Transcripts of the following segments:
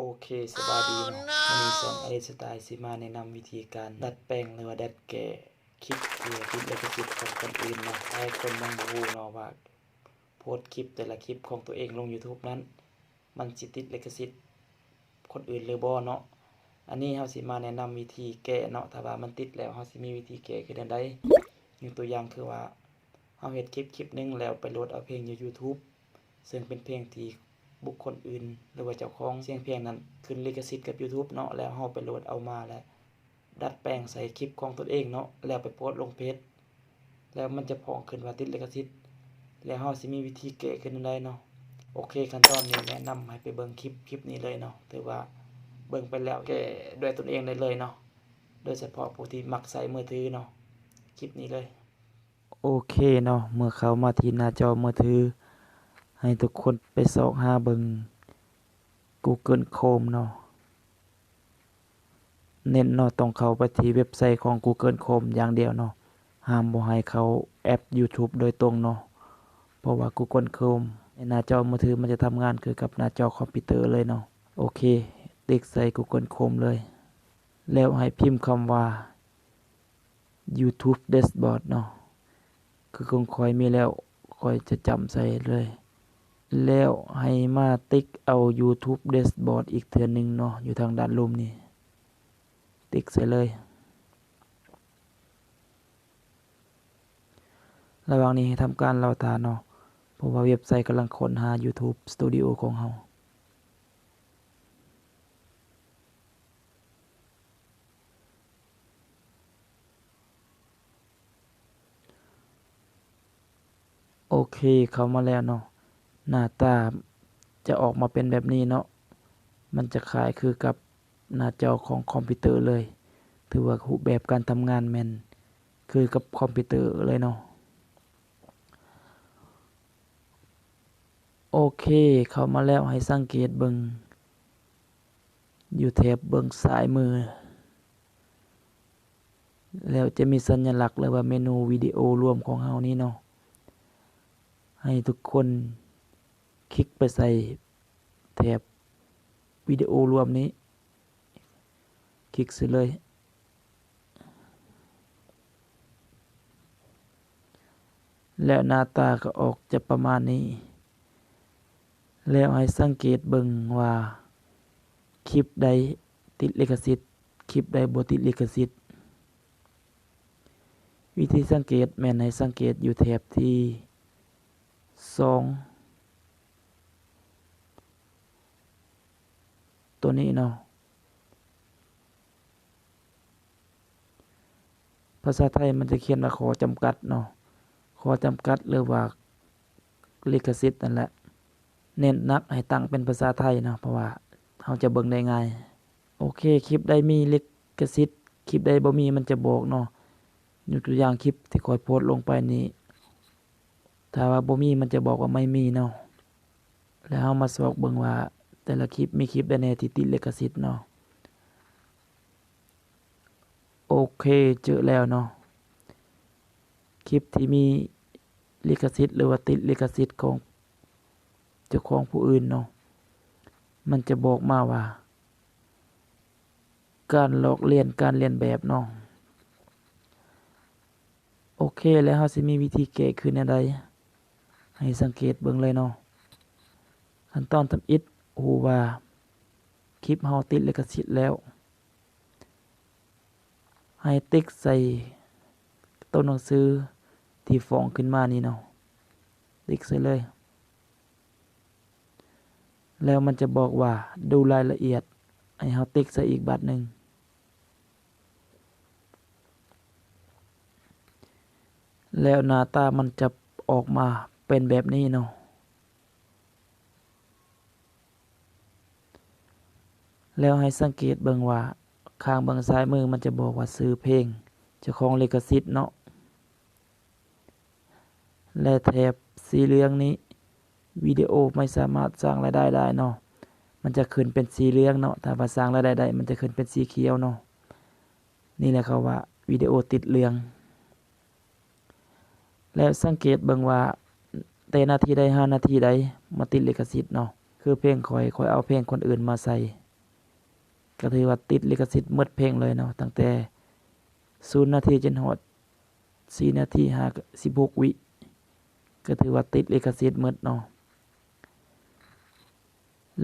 โอเคสบายดีเนาะวันนี้สองอลิสไตล์สิมาแนะนำวิธีการดัดแปลงหรือว่าดัดแก้คลิปเพื่อติดลิขสิทธิ์ของคนอื่นเนาะหลายคนยังบ่รู้เนาะว่าโพสต์คลิปแต่ละคลิปของตัวเองลง YouTube นั้น มันสิติดลิขสิทธิ์คนอื่นหรือบ่เนาะอันนี้เฮาสิมาแนะนำวิธีแก้เนาะถ้าว่ามันติดแล้วเฮาสิมีวิธีแก้คือจังไดยกตัวอย่างคือว่าเฮาเฮ็ดคลิปคลิปหนึงแล้วไปโหลดเอาเพลงอยู่ YouTube ซึ่งเป็นเพลงที่ บุคคลอื่น หรือว่าเจ้าของเสียงเพลงนั้นขึ้นลิขสิทธิ์กับ YouTube เนาะแล้วเฮาไปโหลดเอามาแล้ว ดัดแปลงใส่คลิปของตนเองเนาะแล้วไปโพสต์ลงเพจแล้วมันจะพองขึ้นว่าติดลิขสิทธิ์แล้วเฮาสิมีวิธีแก้ขึ้นได้เนาะโอเคขั้นตอนนี้แนะนำให้ไปเบิ่งคลิปคลิปนี้เลยเนาะถือว่าเบิ่งไปแล้วแก้ด้วยตนเองได้เลยเนาะโดยเฉพาะผู้ที่มักใช้มือถือเนาะคลิปนี้เลย โอเคเนาะเมื่อเขามาที่หน้าจอมือถือ ให้ทุกคนไปสอกหาเบิง Google Chrome เนาะเน้นเนาะต้องเข้าไปที่เว็บไซต์ของ Google Chrome อย่างเดียวเนาะห้ามบ่ให้เขาแอป YouTube โดยตรงเนาะเพราะว่า Google Chrome ในหน้าจอมือถือมันจะทำงานคือกับหน้าจอคอมพิวเตอร์เลยเนาะโอเค ติ๊กใส่ Google Chrome เลย แล้วให้พิมพ์คำว่า YouTube Dashboard เนาะคือคงคอยมีแล้วคอยจะจำใส่เลย แล้วให้มาติ๊กเอา YouTube Dashboard อีกเทื่อหนึ่งเนาะอยู่ทางด้านลุมนี่ ติ๊กใส่เลย ระหว่างนี้ให้ทำการเราตาเนาะเพราะว่าเว็บไซต์กำลังค้นหา YouTube Studio ของเราโอเค เข้ามาแล้วเนาะ หน้าตาจะออกมาเป็นแบบนี้เนาะ มันจะคล้ายคือกับหน้าจอของคอมพิวเตอร์เลย ถือว่ารูปแบบการทำงานแมนคือกับคอมพิวเตอร์เลยเนาะ โอเค เข้ามาแล้วให้สังเกตเบิงอยู่แถบเบิงซ้ายมือ แล้วจะมีสัญลักษณ์หรือว่าเมนูวิดีโอรวมของเรานี่เนาะ ให้ทุกคน คลิกไปใส่แถบวิดีโอรวมนี้ คลิกสิเลย แล้วหน้าตาก็ออกจะประมาณนี้ แล้วให้สังเกตเบิ่งว่าคลิปใดติดลิขสิทธิ์คลิปใดบ่ติดลิขสิทธิ์วิธีสังเกตแม่ให้สังเกตอยู่แถบที่2 ตัวนี้เนาะภาษาไทยมันจะเขียนว่าขอจำกัดเนาะขอจำกัดหรือว่าลิขสิทธิ์นั่นแหละเน้นนักให้ตั้งเป็นภาษาไทยเนาะเพราะว่าเราจะเบิ่งได้ง่ายโอเคคลิปใดมีลิขสิทธิ์คลิปใดบ่มีมันจะบอกเนาะยกตัวอย่างคลิปที่ข้อยโพสต์ลงไปนี้ ถ้าว่าบ่มีมันจะบอกว่าไม่มีเนาะแล้วเรามาสอกเบิ่งว่า แต่ละคลิปมีคลิปใดแน่ที่ติดลิขสิทธิ์เนาะโอเคเจอแล้วเนาะคลิปที่มีลิขสิทธิ์หรือว่าติดลิขสิทธิ์ของเจ้าของผู้อื่นเนาะมันจะบอกมาว่า การลอกเลียนการเลียนแบบเนาะโอเคแล้วเราสิมีวิธีแก้คือแนวใดให้สังเกตเบิ่งเลยเนาะขั้นตอนทำอิฐ ฮู้ว่า คลิปเราติดลิขสิทธิ์แล้ว ให้ติ๊กใส่ตัวหนังสือที่ฟ้องขึ้นมานี่เนาะติ๊กใส่เลย แล้วมันจะบอกว่าดูรายละเอียด ให้เราติ๊กใส่อีกบัตรหนึ่งแล้วหน้าตามันจะออกมาเป็นแบบนี้เนาะ แล้วให้สังเกตเบิ่งว่าข้างเบิ่งซ้ายมือมันจะบอกว่าซื้อเพลงเจ้าของลิขสิทธิ์เนาะและแถบสีเหลืองนี้วิดีโอไม่สามารถสร้างรายได้ได้เนาะมันจะขึ้นเป็นสีเหลืองเนาะถ้าว่าสร้างรายได้ได้มันจะขึ้นเป็นสีเขียวเนาะนี่แหละเขาว่าวิดีโอติดเหลือง แล้วสังเกตเบิ่งว่าแต่นาทีใด5นาทีใดมาติดลิขสิทธิ์เนาะคือเพลงข้อยข้อยเอาเพลงคนอื่นมาใส่ ก็ถือว่าติดลิขสิทธิ์หมดเพลงเลยเนาะตั้งแต่0นย์นาทีจนฮอด4นาที5 16วิ ก็ถือว่าติดลิขสิทธิ์หมดเนาะ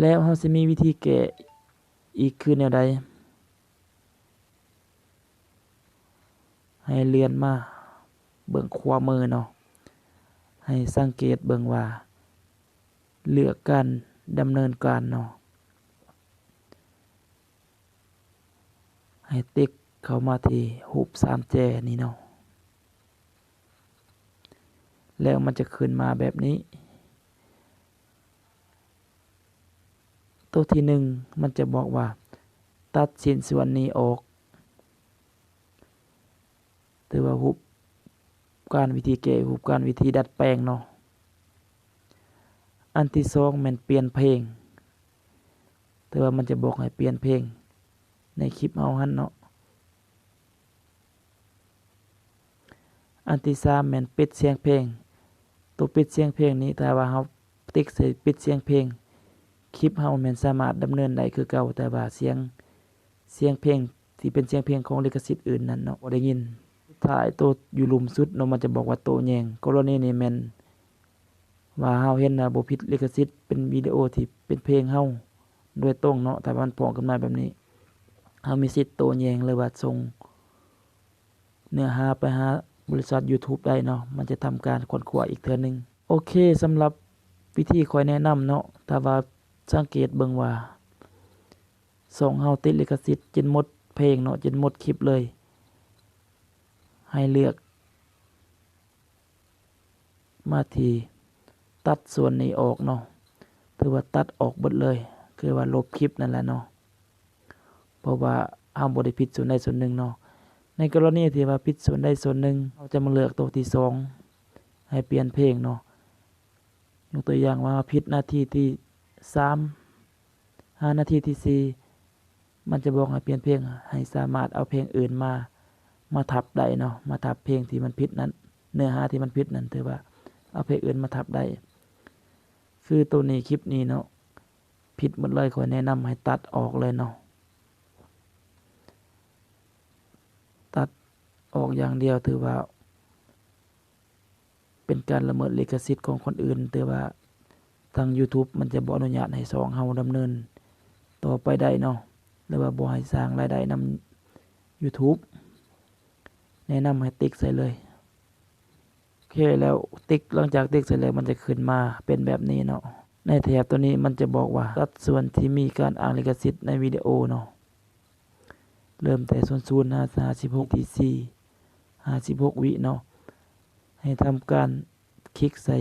แล้วเราสิมีวิธีแก้อีกคือแนวใด ให้เลื่อนมาเบิ่งขวามือเนาะให้สังเกตเบิ่งว่า เลือกการดำเนินการเนาะ ให้ติ๊กเข้ามาที่รูปสามแจนี่เนาะแล้วมันจะขึ้นมาแบบนี้ ตัวที่หนึ่งมันจะบอกว่า ตัดชิ้นส่วนนี้ออกถือว่ารูปการวิธีแก้รูปการวิธีดัดแปลงเนาะอันที่สองแม่นเปลี่ยนเพลงแต่ว่ามันจะบอกให้เปลี่ยนเพลง ในคลิปเฮาหันเนาะ อันที่สามแม่นปิดเสียงเพลง ตัวปิดเสียงเพลงนี้ถ้าว่าเฮาติ๊กใส่ปิดเสียงเพลง คลิปเฮาแม่นสามารถดำเนินได้คือเก่าแต่ว่าเสียงเสียงเพลงที่เป็นเสียงเพลงของลิขสิทธิ์อื่นนั้นเนาะบ่ได้ยินถ้าไอ้ตัวอยู่หลุมสุดเนาะมันจะบอกว่าโตแยงกรณีนี้แม่นว่าเฮาเห็นนะบ่ผิดลิขสิทธิ์เป็นวิดีโอที่เป็นเพลงเฮาโดยตรงเนาะถ้ามันพองกันมาแบบนี้ เฮามีสิทธิ์โตแยงหรือว่าส่งเนื้อหาไปหาบริษัท YouTube ได้เนาะ มันจะทำการค้นคว้าอีกเทื่อหนึง โอเคสำหรับวิธีข้อยแนะนำเนาะถ้าว่าสังเกตเบิ่งว่าส่งเฮาติดลิขสิทธิ์จนหมดเพลงเนาะจนหมดคลิปเลย ให้เลือก มาทีตัดส่วนนี้ออกเนาะถือว่าตัดออกเบิดเลย คือว่าลบคลิปนั่นแหละเนาะ เพราะว่าเฮาบ่ได้ผิดส่วนใดส่วนหนึ่งเนาะในกรณีที่ว่าผิดส่วนใดส่วนหนึ่งเราจะมาเลือกตัวที่สองให้เปลี่ยนเพลงเนาะยกตัวอย่างว่าผิดนาทีที่สามห้านาทีที่สี่มันจะบอกให้เปลี่ยนเพลงให้สามารถเอาเพลงอื่นมา มาทับได้เนาะมาทับเพลงที่มันผิดนั้น เนื้อหาที่มันผิดนั้นถือว่า เอาเพลงอื่นมาทับได้คือตัวนี้คลิปนี้เนาะผิดหมดเลยขอแนะนำให้ตัดออกเลยเนาะ ตัดออกอย่างเดียวถือว่า เป็นการละเมิดลิขสิทธิ์ของคนอื่นถือว่าทาง YouTube มันจะบ่อนุญาตให้สองเฮาดำเนิน ต่อไปได้เนาะหรือว่าบ่ให้สร้างรายได้นำ YouTube แนะนำให้ติ๊กใส่เลย โอเคแล้วติ๊กหลังจากติ๊กเสร็จแล้วมันจะขึ้นมาเป็นแบบนี้เนาะในแถบตัวนี้มันจะบอกว่าสัดส่วนที่มีการอ้างลิขสิทธิ์ในวิดีโอเนาะ เริ่มแต่0 0 5 56ที4 56วิเนาะให้ทำการคลิกใส่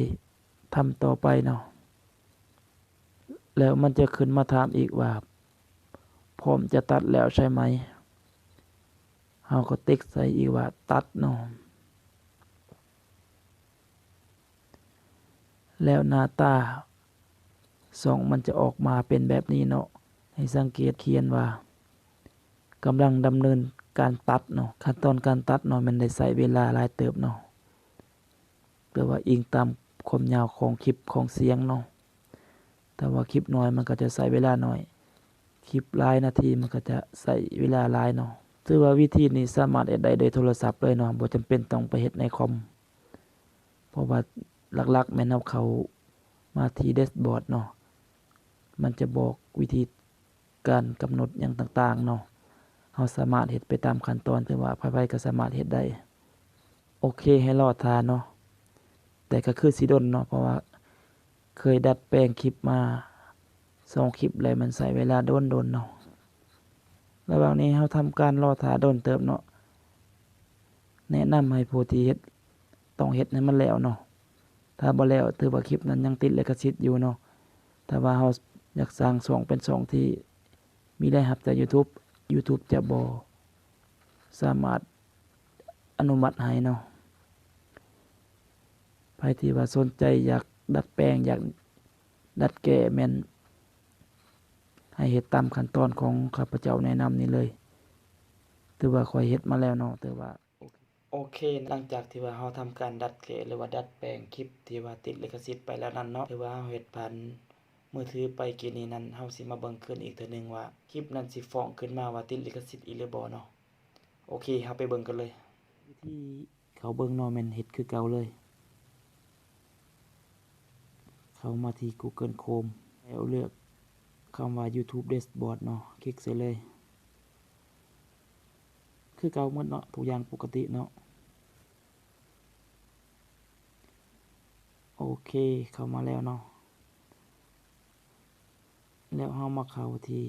ทำต่อไปเนาะแล้วมันจะขึ้นมาถามอีกว่าผมจะตัดแล้วใช่ไหมเฮาก็ติ๊กใส่อีกว่าตัดเนาะแล้วหน้าตาสองมันจะออกมาเป็นแบบนี้เนาะให้สังเกตเขียนว่า กำลังดำเนินการตัดเนาะขั้นตอนการตัดเนาะมันได้ใช้เวลาหลายเติบเนาะเพื่อว่าอิงตามความยาวของคลิปของเสียงเนาะแต่ว่าคลิปน้อยมันก็จะใช้เวลาน้อย คลิปหลายนาทีมันก็จะใช้เวลาหลายเนาะถือว่าวิธีนี้สามารถเฮ็ดได้โดยโทรศัพท์เลยเนาะบ่จำเป็นต้องไปเฮ็ดในคอม เพราะว่าหลักๆแม่นเอาเขามาที่แดชบอร์ดเนาะ มันจะบอกวิธีการกำหนดหยังต่างๆเนาะ เฮาสามารถเฮ็ดไปตามขั้นตอนถือว่าไผๆก็สามารถเฮ็ดได้โอเคให้รอดทานเนาะแต่ก็คือสิดนเนาะเพราะว่าเคยดัดแปลงคลิปมาสองคลิปเลยมันใส่เวลาโดนโดนเนาะระหว่างนี้เราทำการรอถาโดนเติบเนาะแนะนำให้ผู้ที่เฮ็ดต้องเฮ็ดให้มันแล้วเนาะถ้าบ่แล้วถือว่าคลิปนั้นยังติดเลิขสิทธิ์อยู่เนาะถ้าว่าเราอยากสร้างช่องเป็นช่องที่มีได้รับจาก YouTube YouTube จะบ่สามารถอนุมัติให้เนาะใครที่ว่าสนใจอยากดัดแปลงอยากดัดแก้แมนให้เฮ็ดตามขั้นตอนของข้าพเจ้าแนะนำนี่เลยถือว่าข้อยเฮ็ดมาแล้วเนาะถือว่าโอเค หลังจากที่ว่าเราทำการดัดแก้หรือว่าดัดแปลงคลิปที่ว่าติดลิขสิทธิ์ไปแล้วนั้นเนาะถือว่าเราเฮ็ดผ่าน มือถือไปกินนี้นั้นเฮาสิมาเบิ่งขึ้นอีกเทื่อหนึงว่าคลิปนั้นสิฟ้องขึ้นมาว่าติดลิขสิทธิ์อีหรือบ่เนาะโอเคเฮาไปเบิ่งกันเลยวิธีเขาเบิ่งเนาะแม่นเฮ็ดคือเก่าเลย เข้ามาที่ Google Chrome แล้วเลือกคำว่า YouTube Dashboard เนาะคลิกใส่เลย คือเก่าหมดเนาะทุกอย่างปกติเนาะโอเคเข้ามาแล้วเนาะ แล้วเฮามาเข้าที่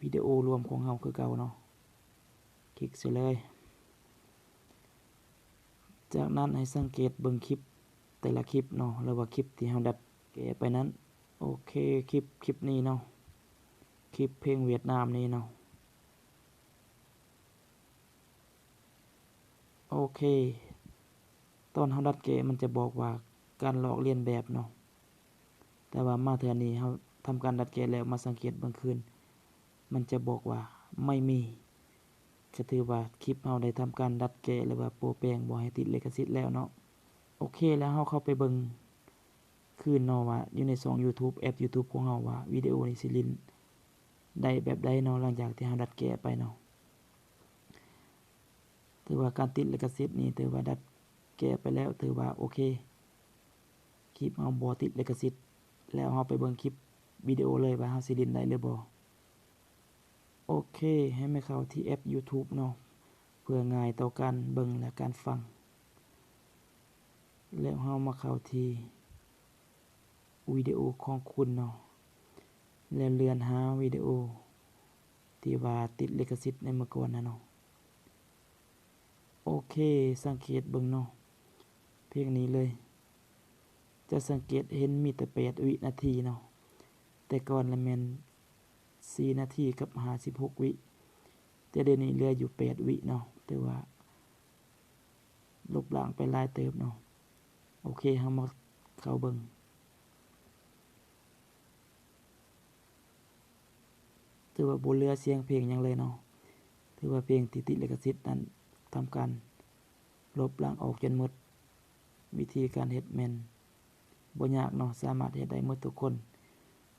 วิดีโอรวมของเฮาคือเก่าเนาะ คลิกส่เลย จากนั้นให้สังเกตเบิ่งคลิปแต่ละคลิปเนาะหรือว่าคลิปที่เฮาดัดแก้ไปนั้น โอเคคลิปคลิปนี้เนาะ คลิปเพลงเวียดนามนี้เนาะโอเค ตอนเฮาดัดแกมันจะบอกว่าการลอกเลียนแบบเนาะ แต่ว่ามาเทื่อนี้เฮา ทำการดัดแก้แล้วมาสังเกตบิ่งคืน มันจะบอกว่าไม่มีก็ถือว่าคลิปเฮาได้ทำการดัดแก้หรือว่าโปรแปลงบ่ให้ติดเลขสิทธิ์แล้วเนาะโอเคแล้วเฮาเข้าไปเบิ่งคืนเนาะว่าอยู่ในช่อง YouTube แอป YouTube ของเฮาว่าวิดีโอนี้สิลินได้แบบใดเนาะหลังจากที่เฮาดัดแก้ไปเนาะถือว่าการติดเลขสิทธิ์นี่ถือว่าดัดแก้ไปแล้วถือว่าโอเคคลิปเฮาบ่ติดเลขสิทธิ์แล้วเฮาไปเบิ่งคลิป วิดีโอเลยว่าเฮาสิลินได้หรือบ่โอเค ให้มาเข้าที่แอป YouTube เนาะเพื่อง่ายต่อการเบิ่งและการฟัง แล้วเฮามาเข้าที่วิดีโอของคุณเนาะแล้วเลื่อนหาวิดีโอ ที่ว่าติดลิขสิทธิ์ในเมื่อก่อนนะเนาะโอเค สังเกตเบิ่งเนาะเพียงนี้เลย จะสังเกตเห็นมีแต่8วินาทีเนาะ แต่ก่อนละแมน4นาทีกับ56วิแต่เดี๋ยวนี้เหลืออยู่ 8 วิเนาะแต่ว่า ลบล้างไปลายเติบเนาะโอเคเฮามาเข้าเบิ่งถือว่าบ่เหลือเสียงเพลงยังเลยเนาะถือว่าเพลงที่ติลิขสิทธิ์นั้นทำการลบล้างออกจนหมด วิธีการเฮ็ดแม่นบ่ยากเนาะสามารถเฮ็ดได้หมดทุกคน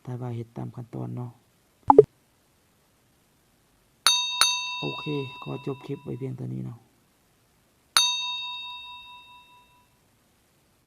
แต่ว่าเห็ดตามขั้นตอนเนาะโอเค ก็จบคลิปไว้เพียงเท่านี้เนาะ